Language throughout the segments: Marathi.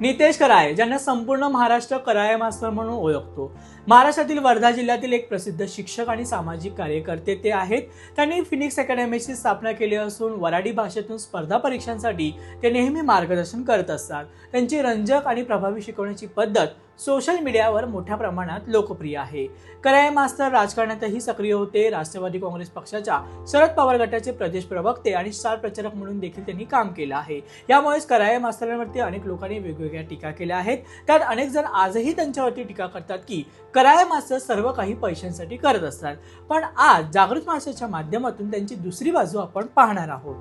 नितेश कराय ज्यांना संपूर्ण महाराष्ट्र कराय मास्तर म्हणून ओळखतो. महाराष्ट्रातील वर्धा जिल्ह्यातील एक प्रसिद्ध शिक्षक आणि सामाजिक कार्यकर्ते ते आहेत. त्यांनी फिनिक्स अकॅडमीची स्थापना केली असून वराडी भाषेतून स्पर्धा परीक्षांसाठी ते नेहमी मार्गदर्शन करत असतात. त्यांची रंजक आणि प्रभावी शिकवण्याची पद्धत सोशल मीडियावर मोठ्या प्रमाणात लोकप्रिय आहे. कराय मास्तर राजकारणातही सक्रिय होते. राष्ट्रवादी काँग्रेस पक्षाच्या शरद पवार गटाचे प्रदेश प्रवक्ते आणि स्टार प्रचारक म्हणून देखील त्यांनी काम केलं आहे. यामुळेच कराय मास्तरांवरती अनेक लोकांनी वेगवेगळ्या टीका केल्या आहेत. त्यात अनेक जण आजही त्यांच्यावरती टीका करतात की कराय मास्तर सर्व काही पैशांसाठी करत असतात. पण आज जागृत मास्टरच्या माध्यमातून त्यांची दुसरी बाजू आपण पाहणार आहोत.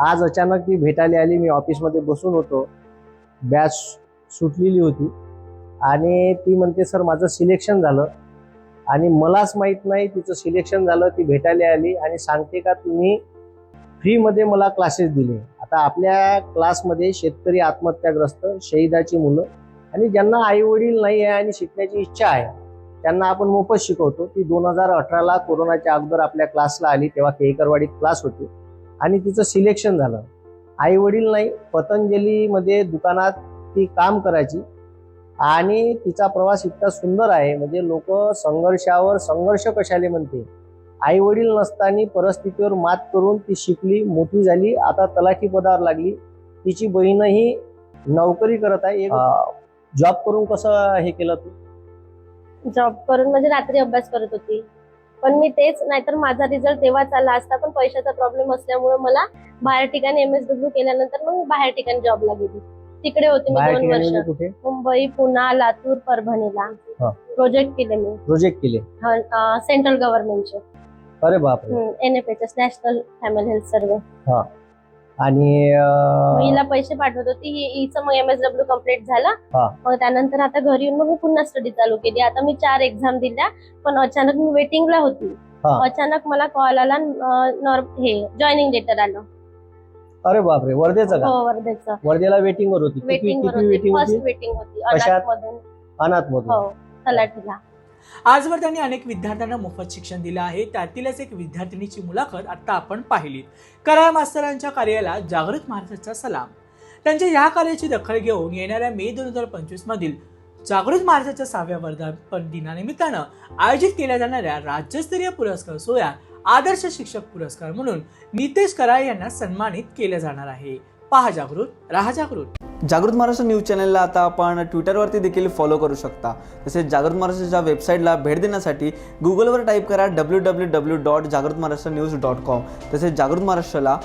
आज अचानक ती भेटायला आली. मी ऑफिसमध्ये बसून होतो. बॅच सुटलेली होती. आणि ती म्हणते सर माझं सिलेक्शन झालं. आणि मलाच माहीत नाही तिचं सिलेक्शन झालं ती भेटायला आली आणि सांगते का तुम्ही फ्रीमध्ये मला क्लासेस दिले. आता आपल्या क्लासमध्ये शेतकरी आत्महत्याग्रस्त शहीदाची मुलं आणि ज्यांना आई वडील नाही आहे आणि शिकण्याची इच्छा आहे त्यांना आपण मोफत शिकवतो. ती दोन हजार अठराला कोरोनाच्या अगोदर आपल्या क्लासला आली तेव्हा केळकरवाडीत क्लास होती आणि तिचं सिलेक्शन झालं. आई वडील नाही पतंजलीमध्ये दुकानात ती काम करायची आणि तिचा प्रवास इतका सुंदर आहे. म्हणजे लोक संघर्षावर संघर्ष कशाले म्हणते? आई वडील नसताना परिस्थितीवर मात करून ती शिकली मोठी झाली आता तलाठी पदावर लागली. तिची बहीणही नोकरी करत आहे. एक जॉब करून कसं हे केलं तू? जॉब करून म्हणजे रात्री अभ्यास करत होती. पण मी तेच नाहीतर माझा रिझल्ट तेव्हाच आला असता. पण पैशाचा प्रॉब्लेम असल्यामुळे मला बाहेर ठिकाणी एम एस डब्ल्यू केल्यानंतर मग बाहेर ठिकाणी जॉबला गेली. तिकडे होती मी बाहेर दोन ठिकाणी वर्ष. म्हणजे कुठे? मुंबई पुणा लातूर परभणीला. हा. प्रोजेक्ट केले मी. प्रोजेक्ट केले? सेंट्रल गव्हर्नमेंटचे अरे बापरे. N F H national family health survey आणि अं, मग हिला पैसे पाठवत होती. हि- हिचं मग एम एस डब्ल्यू कंप्लीट झाला. हा. मग त्यानंतर आता घरी येऊन मग मी पुन्हा स्टडी चालू केली. आता मी चार एक्झाम दिल्या पण अचानक मी वेटिंगला होती. हा. अचानक मला कॉल आला अं, नॉर- हे जॉईनिंग लेटर आलं. अरे बापरे वर्धेचं का? हो वर्धेचं. वर्धेला वेटिंग वर होती. किती वेटिंग वर किती होती. वेटिंग फर्स्ट होती? वेटिंग होती कशात? अनाथ मधून अनाथ मधून हो तलाठीला. आजवर त्यांनी अनेक विद्यार्थ्यांना मोफत शिक्षण दिलं आहे. त्यातीलच एक विद्यार्थिनीची मुलाखत आता आपण पाहिली. कराय मास्तरांच्या कार्याला जागृत महाराष्ट्राचा सलाम. त्यांच्या या कार्याची दखल घेऊन येणाऱ्या मे दोन हजार पंचवीस मधील जागृत महाराष्ट्राच्या सहाव्या वर्धापन दिनानिमित्तानं आयोजित केल्या जाणाऱ्या राज्यस्तरीय पुरस्कार सोहळ्यात आदर्श शिक्षक पुरस्कार म्हणून नितेश कराळे यांना सन्मानित केलं जाणार आहे. पहा जागृत राहा जागृत. जागृत महाराष्ट्र न्यूज चॅनलला आता आपण ट्विटरवरती देखील फॉलो करू शकता. तसेच जागृत महाराष्ट्राच्या वेबसाईटला भेट देण्यासाठी गुगलवर टाईप करा डब्ल्यू डब्ल्यू डब्ल्यू डॉट जागृत महाराष्ट्र न्यूज डॉट कॉम तसेच जागृत महाराष्ट्राला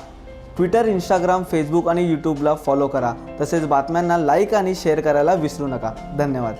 ट्विटर इंस्टाग्राम फेसबुक आणि यूट्यूबला फॉलो करा. तसेच बातम्यांना लाईक आणि शेअर करायला विसरू नका. धन्यवाद.